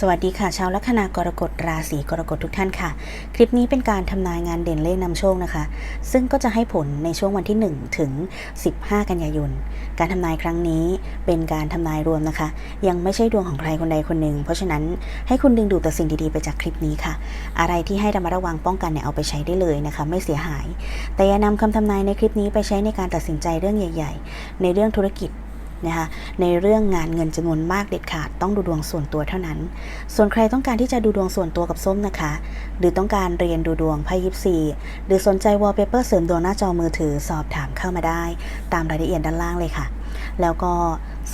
สวัสดีค่ะชาวลัคนากรกฎราศีกรกฎทุกท่านค่ะ คลิปนี้เป็นการทำนายงานเด่นเลขนำโชคนะคะ ซึ่งก็จะให้ผลในช่วงวันที่ 1 ถึง 15 กันยายน การทำนายครั้งนี้เป็นการทำนายรวมนะคะ ยังไม่ใช่ดวงของใครคนใดคนหนึ่ง เพราะฉะนั้นให้คุณดึงดูดแต่สิ่งดีๆไปจากคลิปนี้ค่ะ อะไรที่ให้ระมัดระวังป้องกันเนี่ยเอาไปใช้ได้เลยนะคะ ไม่เสียหาย แต่อย่านำคำทำนายในคลิปนี้ไปใช้ในการตัดสินใจเรื่องใหญ่ ๆ ในเรื่องธุรกิจ นะคะในเรื่องงานเงินจำนวนมากเด็ดขาดต้องดูดวงส่วนตัวเท่านั้น ส่วนใครต้องการที่จะดูดวงส่วนตัวกับส้มนะคะ หรือต้องการเรียนดูดวงไพ่ยิปซีหรือสนใจวอลเปเปอร์เสริมดวงหน้าจอมือถือสอบถามเข้ามาได้ ตามรายละเอียดด้านล่างเลยค่ะ แล้วก็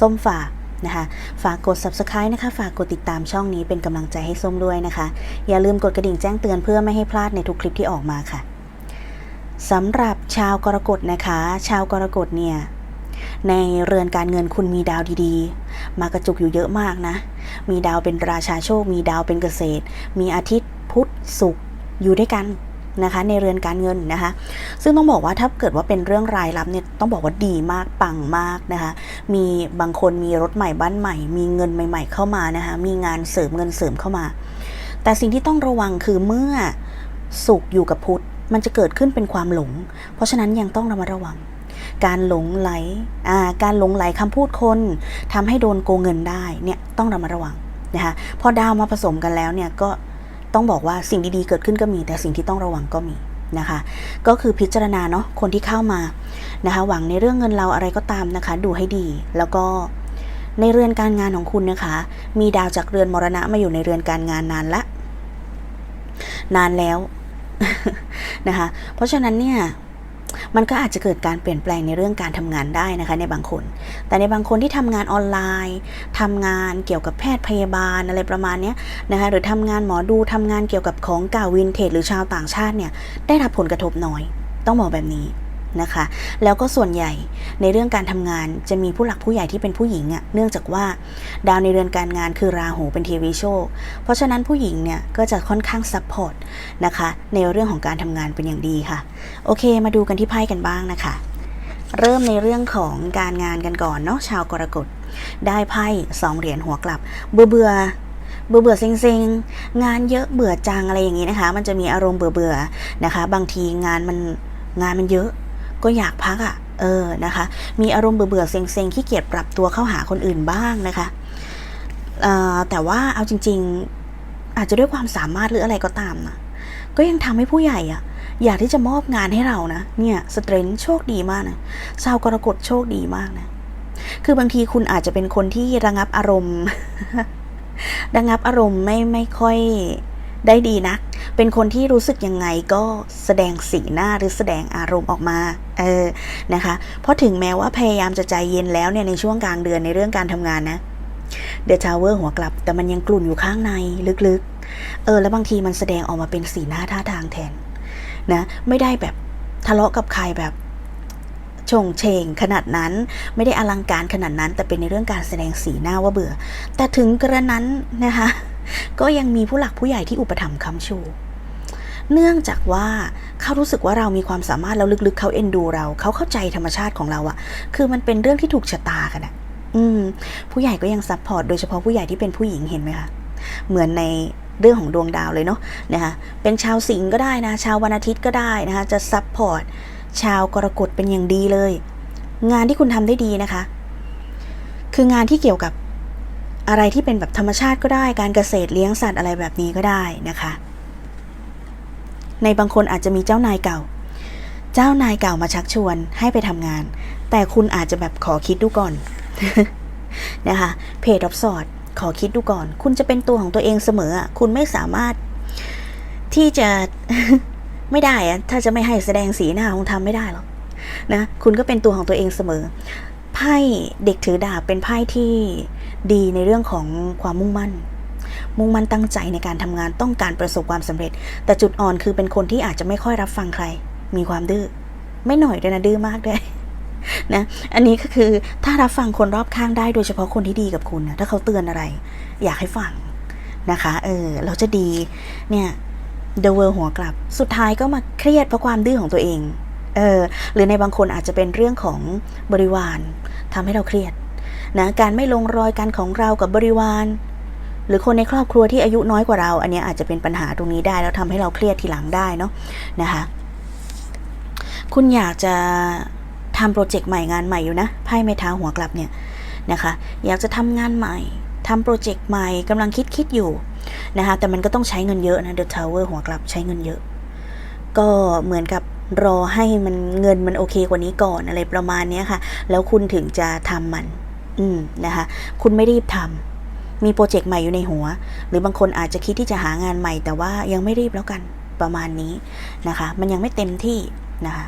ส้มฝากนะคะฝากกด subscribe นะคะ ฝากกดติดตามช่องนี้เป็นกำลังใจให้ส้มด้วยนะคะ อย่าลืมกดกระดิ่งแจ้งเตือนเพื่อไม่ให้พลาดในทุกคลิปที่ออกมาค่ะสำหรับชาวกรกฎนะคะ ชาวกรกฎเนี่ย ในเรือนการเงินคุณมีดาวดีๆ มากระจุกอยู่เยอะมากนะ มีดาวเป็นราชาโชค มีดาวเป็นเกษตร มีอาทิตย์พุธศุกร์อยู่ด้วยกันนะคะในเรือนการเงินนะคะ ซึ่งต้องบอกว่าถ้าเกิดว่าเป็นเรื่องรายรับเนี่ยต้องบอกว่าดีมากปังมากนะคะ มีบางคนมีรถใหม่บ้านใหม่ มีเงินใหม่ ๆ เข้ามานะคะมีงานเสริมเงินเสริมเข้ามา แต่สิ่งที่ต้องระวังคือเมื่อศุกอยู่กับพุธมันจะเกิดขึ้นเป็นความหลง เพราะฉะนั้นยังต้องระมัดระวัง การหลงไหลการหลงไหลคำพูดคนทำให้โดนโกงเงินได้เนี่ยต้องระมัดระวังนะคะพอดาวมาผสมกันแล้วเนี่ยก็ต้องบอกว่าสิ่งดีๆเกิดขึ้นก็มี แต่สิ่งที่ต้องระวังก็มีนะคะก็คือพิจารณาเนาะคนที่เข้ามานะคะหวังในเรื่องเงินเราอะไรก็ตามนะคะ ดูให้ดีแล้วก็ในเรือนการงานของคุณนะคะ มีดาวจากเรือนมรณะมาอยู่ในเรือนการงานนานละ นานแล้วนะคะเพราะฉะนั้นเนี่ย มันก็อาจจะเกิดการเปลี่ยนแปลงในเรื่องการทำงานได้นะคะในบางคน แต่ในบางคนที่ทำงานออนไลน์ทำงานเกี่ยวกับแพทย์พยาบาลอะไรประมาณนี้นะคะหรือทำงานหมอดูทำงานเกี่ยวกับของเก่าวินเทจหรือชาวต่างชาติเนี่ยได้รับผลกระทบน้อย ต้องบอกแบบนี้ นะคะ แล้วก็ส่วนใหญ่ในเรื่องการทำงานจะมีผู้หลักผู้ใหญ่ที่เป็นผู้หญิงอะ่ะ เนื่องจากว่าดาวในเรือนการงานคือราหูเป็นเทวีโชค เพราะฉะนั้นผู้หญิงเนี่ยก็จะค่อนข้างซัพพอร์ตนะคะ ในเรื่องของการทำงานเป็นอย่างดีค่ะ โอเค มาดูกันที่ไพ่กันบ้างนะคะ เริ่มในเรื่องของการงานกันก่อนเนาะชาวกรกฎได้ไพ่สองเหรียญหัวกลับ เบื่อเบื่อเบื่อเบื่อเซ็งซ็งงานเยอะเบื่อจังอะไรอย่างนี้นะคะ มันจะมีอารมณ์เบื่อเบื่อนะคะ บางทีงานมันงานมันเยอะ ก็อยากพักอะ่ะ เออนะคะ มีอารมณ์เบื่อเบื่อเซ็งเซ็งขี้เกียจปรับตัวเข้าหาคนอื่นบ้างนะคะแต่ว่าเอาจริง ๆ อาจจะด้วยความสามารถหรืออะไรก็ตามนะก็ยังทำให้ผู้ใหญ่อะอยากที่จะมอบงานให้เรานะ เนี่ยสเตรนโชคดีมากนะชาวกรกฎโชคดีมากนะ คือบางทีคุณอาจจะเป็นคนที่ระงับอารมณ์ ระงับอารมณ์ไม่ไม่ค่อย ได้ดีนะ เป็นคนที่รู้สึกยังไงก็แสดงสีหน้าหรือแสดงอารมณ์ออกมาเออนะคะ เพราะถึงแม้ว่าพยายามจะใจเย็นแล้วเนี่ยในช่วงกลางเดือนในเรื่องการทำงานนะเดอะทาวเวอร์หัวกลับ แต่มันยังกลุ่นอยู่ข้างในลึกๆ เออ แล้วบางทีมันแสดงออกมาเป็นสีหน้าท่าทางแทนนะ ไม่ได้แบบทะเลาะกับใครแบบชงเชงขนาดนั้นไม่ได้อลังการขนาดนั้น แต่เป็นในเรื่องการแสดงสีหน้าว่าเบื่อ แต่ถึงกระนั้นนะคะ ก็ยังมีผู้หลักผู้ใหญ่ที่อุปถัมภ์คำชู เนื่องจากว่าเขารู้สึกว่าเรามีความสามารถแล้วลึกๆเขาเอ็นดูเรา เขาเข้าใจธรรมชาติของเราอะคือมันเป็นเรื่องที่ถูกชะตากันอะอืม ผู้ใหญ่ก็ยังซัพพอร์ตโดยเฉพาะผู้ใหญ่ที่เป็นผู้หญิงเห็นไหมคะเหมือนในเรื่องของดวงดาวเลยเนาะนะคะเป็นชาวสิงห์ก็ได้นะ ชาววันอาทิตย์ก็ได้นะคะจะซัพพอร์ตชาวกรกฎเป็นอย่างดีเลย งานที่คุณทำได้ดีนะคะ คืองานที่เกี่ยวกับ อะไรที่เป็นแบบธรรมชาติก็ได้ การเกษตรเลี้ยงสัตว์อะไรแบบนี้ก็ได้นะคะ ในบางคนอาจจะมีเจ้านายเก่า เจ้านายเก่ามาชักชวนให้ไปทำงาน แต่คุณอาจจะแบบขอคิดดูก่อนนะคะ เพจรับสอดขอคิดดูก่อน คุณจะเป็นตัวของตัวเองเสมอคุณไม่สามารถที่จะไม่ได้อะถ้าจะไม่ให้แสดงสีหน้าคงทำไม่ได้หรอกนะ คุณก็เป็นตัวของตัวเองเสมอ ไพ่เด็กถือดาบเป็นไพ่ที่ ดีในเรื่องของความมุ่งมั่น มุ่งมั่นตั้งใจในการทำงานต้องการประสบความสำเร็จ แต่จุดอ่อนคือเป็นคนที่อาจจะไม่ค่อยรับฟังใคร มีความดื้อไม่หน่อยด้วยนะดื้อมากด้วยนะอันนี้ก็คือถ้ารับฟังคนรอบข้างได้โดยเฉพาะคนที่ดีกับคุณนะถ้าเขาเตือนอะไร อยากให้ฟังนะคะเออเราจะดีเนี่ยเดเวอร์หัวกลับ สุดท้ายก็มาเครียดเพราะความดื้อของตัวเองเออหรือในบางคนอาจจะเป็นเรื่องของบริวารทำให้เราเครียด นะการไม่ลงรอยกันของเรากับบริวาร หรือคนในครอบครัวที่อายุน้อยกว่าเรา อันนี้อาจจะเป็นปัญหาตรงนี้ได้ แล้วทำให้เราเครียดทีหลังได้เนาะนะคะคุณอยากจะทำโปรเจกต์ใหม่งานใหม่อยู่นะไพ่ไม้เท้าหัวกลับเนี่ยนะคะอยากจะทำงานใหม่ทำโปรเจกต์ใหม่กำลังคิดคิดอยู่นะคะแต่มันก็ต้องใช้เงินเยอะนะ The Tower หัวกลับใช้เงินเยอะ ก็เหมือนกับรอให้มันเงินมันโอเคกว่านี้ก่อนอะไรประมาณนี้ค่ะ แล้วคุณถึงจะทำมัน อืมนะคะ คุณไม่รีบทำมีโปรเจกต์ใหม่อยู่ในหัว หรือบางคนอาจจะคิดที่จะหางานใหม่ แต่ว่ายังไม่รีบแล้วกันประมาณนี้นะคะ มันยังไม่เต็มที่นะคะ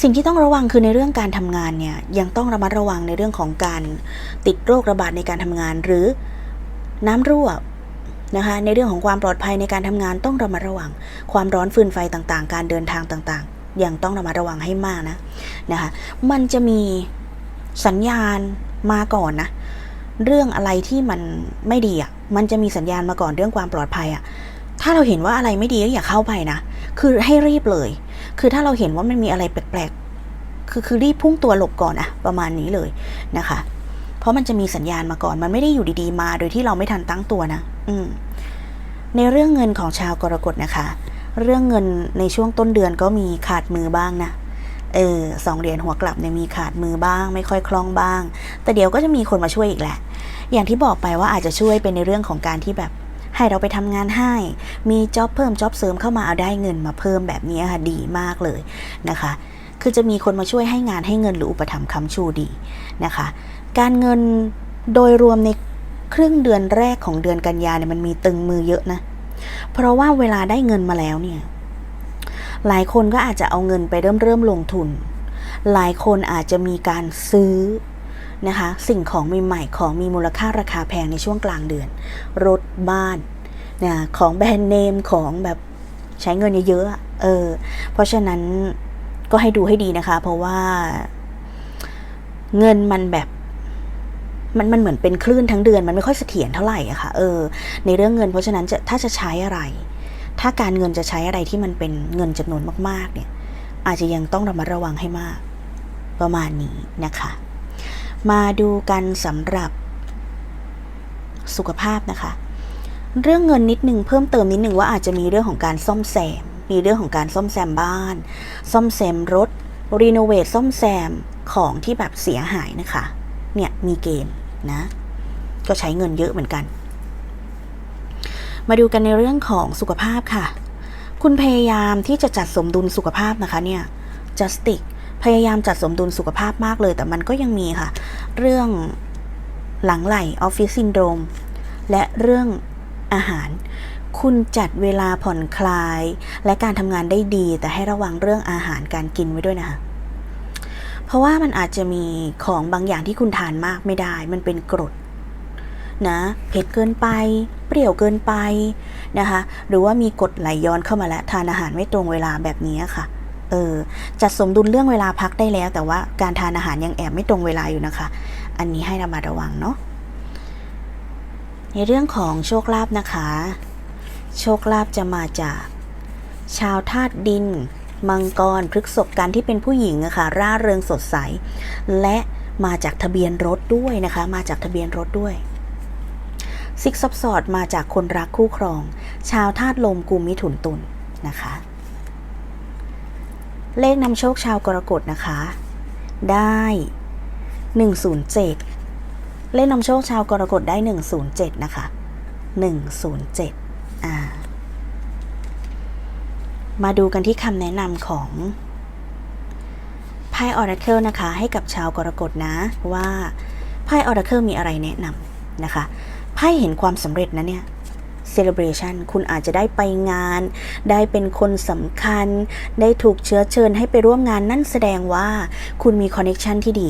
สิ่งที่ต้องระวังคือในเรื่องการทำงานเนี่ยยังต้องระมัดระวังในเรื่องของการติดโรคระบาดในการทำงาน หรือน้ำรั่วนะคะในเรื่องของความปลอดภัยในการทำงานต้องระมัดระวัง ความร้อนฟืนไฟต่างๆ การเดินทางต่างๆยังต้องระมัดระวังให้มากนะนะคะมันจะมี สัญญาณมาก่อนนะ เรื่องอะไรที่มันไม่ดีอะ มันจะมีสัญญาณมาก่อนเรื่องความปลอดภัยอะ ถ้าเราเห็นว่าอะไรไม่ดีก็อย่าเข้าไปนะ คือให้รีบเลย คือถ้าเราเห็นว่ามันมีอะไรแปลกๆ คือคือรีบพุ่งตัวหลบก่อนอะประมาณนี้เลยนะคะ เพราะมันจะมีสัญญาณมาก่อน มันไม่ได้อยู่ดีๆ มา โดยที่เราไม่ทันตั้งตัวนะ อืม ในเรื่องเงินของชาวกรกฎนะคะ เรื่องเงินในช่วงต้นเดือนก็มีขาดมือบ้างนะ เออสองเหรียญหัวกลับเนี่ยมีขาดมือบ้าง ไม่ค่อยคล่องบ้าง แต่เดี๋ยวก็จะมีคนมาช่วยอีกแหละ อย่างที่บอกไปว่าอาจจะช่วยเป็นในเรื่องของการที่แบบให้เราไปทำงานให้ มีจ็อบเพิ่มจ็อบเสริมเข้ามาเอาได้เงินมาเพิ่มแบบนี้ค่ะดีมากเลยนะคะ คือจะมีคนมาช่วยให้งานให้เงินหรืออุปถัมภ์ค้ำชูดีนะคะ การเงินโดยรวมในครึ่งเดือนแรกของเดือนกันยาเนี่ยมันมีตึงมือเยอะนะ เพราะว่าเวลาได้เงินมาแล้วเนี่ย หลายคนก็อาจจะเอาเงินไปเริ่มเริ่มลงทุน หลายคนอาจจะมีการซื้อนะคะสิ่งของใหม่ๆของมีมูลค่าราคาแพงในช่วงกลางเดือน รถบ้านนะของแบรนด์เนมของแบบใช้เงินเยอะๆเออเพราะฉะนั้นก็ให้ดูให้ดีนะคะ เพราะว่าเงินมันแบบมันมันเหมือนเป็นคลื่นทั้งเดือนมันไม่ค่อยเสถียรเท่าไหร่อะค่ะเออในเรื่องเงินเพราะฉะนั้นจะถ้าจะใช้อะไร ถ้าการเงินจะใช้อะไรที่มันเป็นเงินจำนวนมาก ๆ เนี่ย อาจจะยังต้องระมัดระวังให้มาก ประมาณนี้นะคะ มาดูกันสำหรับสุขภาพนะคะ เรื่องเงินนิดนึงเพิ่มเติมนิดนึงว่าอาจจะมีเรื่องของการซ่อมแซม มีเรื่องของการซ่อมแซมบ้าน ซ่อมแซมรถ รีโนเวทซ่อมแซมของที่แบบเสียหายนะคะ เนี่ยมีเกณฑ์นะ ก็ใช้เงินเยอะเหมือนกัน มาดูกันในเรื่องของสุขภาพค่ะ คุณพยายามที่จะจัดสมดุลสุขภาพนะคะเนี่ย justic พยายามจัดสมดุลสุขภาพมากเลย แต่มันก็ยังมีค่ะ เรื่องหลังไหลออฟฟิศซินโดรมและเรื่องอาหาร คุณจัดเวลาผ่อนคลาย และการทำงานได้ดี แต่ให้ระวังเรื่องอาหารการกินไว้ด้วยนะคะเพราะว่ามันอาจจะมีของบางอย่างที่คุณทานมากไม่ได้ มันเป็นกรด นะเผ็ดเกินไป เปรี้ยวเกินไปนะคะ หรือว่ามีกดไหลย้อนเข้ามาแล้วทานอาหารไม่ตรงเวลาแบบนี้ค่ะเออจัดสมดุลเรื่องเวลาพักได้แล้ว แต่ว่าการทานอาหารยังแอบไม่ตรงเวลาอยู่นะคะ อันนี้ให้ระมัดระวังเนาะในเรื่องของโชคลาภนะคะ โชคลาภจะมาจาก ชาวธาตุดิน มังกรพฤกษบกันที่เป็นผู้หญิงอะคะร่าเริงสดใส และมาจากทะเบียนรถด้วยนะคะ มาจากทะเบียนรถด้วย ซิกซับสอดมาจากคนรักคู่ครอง ชาวธาตุลมกุมมิถุนตุลนะคะ เลขนำโชคชาวกรกฎนะคะ ได้ 107 เลขนำโชคชาวกรกฎได้ 107 นะคะ 107 อ่า มาดูกันที่คำแนะนำของไพ่ออร์เคิลนะคะ ให้กับชาวกรกฎนะว่าไพ่ออร์เคิลมีอะไรแนะนำนะคะ ไพ่เห็นความสำเร็จนะเนี่ย celebration คุณอาจจะได้ไปงาน ได้เป็นคนสำคัญ ได้ถูกเชื้อเชิญให้ไปร่วมงานนั่นแสดงว่าคุณมีคอนเน็ชันที่ดี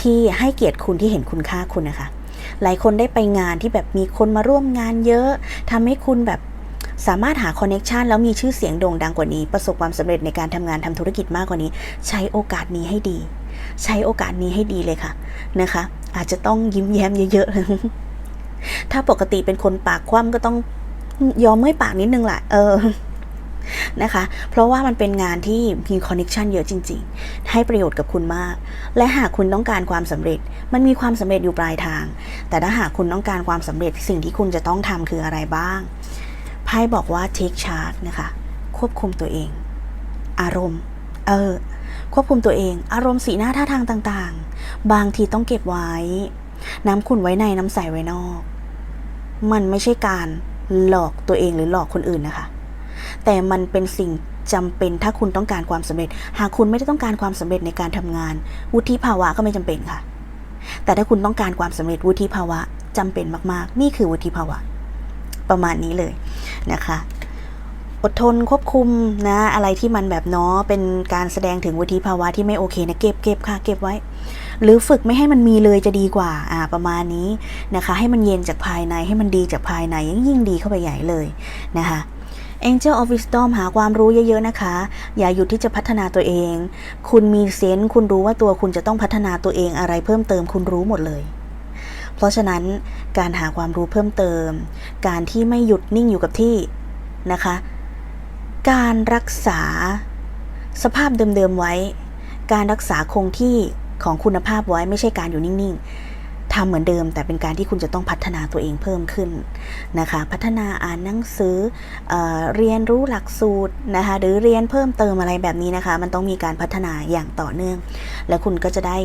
ที่ให้เกียรติคุณที่เห็นคุณค่าคุณนะคะ หลายคนได้ไปงานที่แบบมีคนมาร่วมงานเยอะทำให้คุณแบบสามารถหาคอนเน็ชันแล้วมีชื่อเสียงโด่งดังกว่านี้ ประสบความสำเร็จในการทำงานทำธุรกิจมากกว่านี้ ใช้โอกาสนี้ให้ดี ใช้โอกาสนี้ให้ดีเลยค่ะนะคะ อาจจะต้องยิ้มแย้มเยอะๆ ถ้าปกติเป็นคนปากคว่ำก็ต้องยอมเมื่อปากนิดนึงแหละเออนะคะ เพราะว่ามันเป็นงานที่มีคอนเน c ชันเยอะจริง ๆ ให้ประโยชน์กับคุณมาก และหากคุณต้องการความสำเร็จ มันมีความสำเร็จอยู่ปลายทาง แต่ถ้าหากคุณต้องการความสำเร็จสิ่งที่คุณจะต้องทำคืออะไรบ้าง ไพ่บอกว่า take charge นะคะ ควบคุมตัวเอง อารมณ์ เออ ควบคุมตัวเอง อารมณ์สีหน้าท่าทางต่าง ๆ บางทีต้องเก็บไว้ น้ำขุ่นไว้ในน้ำใสไว้นอก มันไม่ใช่การหลอกตัวเองหรือหลอกคนอื่นนะคะ แต่มันเป็นสิ่งจำเป็นถ้าคุณต้องการความสำเร็จ หากคุณไม่ได้ต้องการความสำเร็จในการทำงาน วุฒิภาวะก็ไม่จำเป็นค่ะ แต่ถ้าคุณต้องการความสำเร็จวุฒิภาวะจำเป็นมากๆ นี่คือวุฒิภาวะ ประมาณนี้เลยนะคะ อดทนควบคุมนะ อะไรที่มันแบบเนาะเป็นการแสดงถึงวุฒิภาวะที่ไม่โอเคนะเก็บเก็บค่ะ เก็บไว้ หรือฝึกไม่ให้มันมีเลยจะดีกว่าอ่าประมาณนี้นะคะ ให้มันเย็นจากภายในให้มันดีจากภายในยิ่งยิ่งดีเข้าไปใหญ่เลยนะคะ Angel of Wisdom หาความรู้เยอะๆนะคะ อย่าหยุดที่จะพัฒนาตัวเอง คุณมีเซนส์คุณรู้ว่าตัวคุณจะต้องพัฒนาตัวเองอะไรเพิ่มเติมคุณรู้หมดเลย เพราะฉะนั้นการหาความรู้เพิ่มเติม การที่ไม่หยุดนิ่งอยู่กับที่นะคะ การรักษาสภาพเดิมๆไว้ การรักษาคงที่ ของคุณภาพไว้ไม่ใช่การอยู่นิ่งๆทำเหมือนเดิม แต่เป็นการที่คุณจะต้องพัฒนาตัวเองเพิ่มขึ้นนะคะ พัฒนาอ่านหนังสือเออเรียนรู้หลักสูตรนะคะหรือเรียนเพิ่มเติมอะไรแบบนี้นะคะ มันต้องมีการพัฒนาอย่างต่อเนื่อง แล้วคุณก็จะได้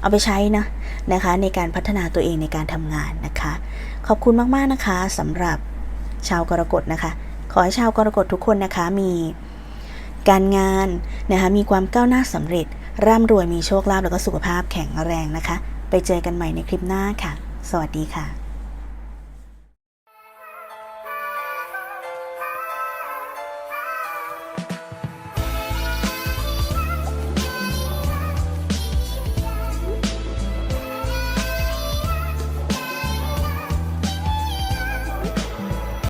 เอาไปใช้นะนะคะในการพัฒนาตัวเองในการทำงานนะคะ ขอบคุณมากๆนะคะสำหรับชาวกรกฎนะคะ ขอให้ชาวกรกฎทุกคนนะคะมีการงานนะคะมีความก้าวหน้าสำเร็จ ร่ำรวยมีโชคลาภแล้วก็สุขภาพแข็งแรงนะคะ ไปเจอกันใหม่ในคลิปหน้าค่ะ สวัสดีค่ะ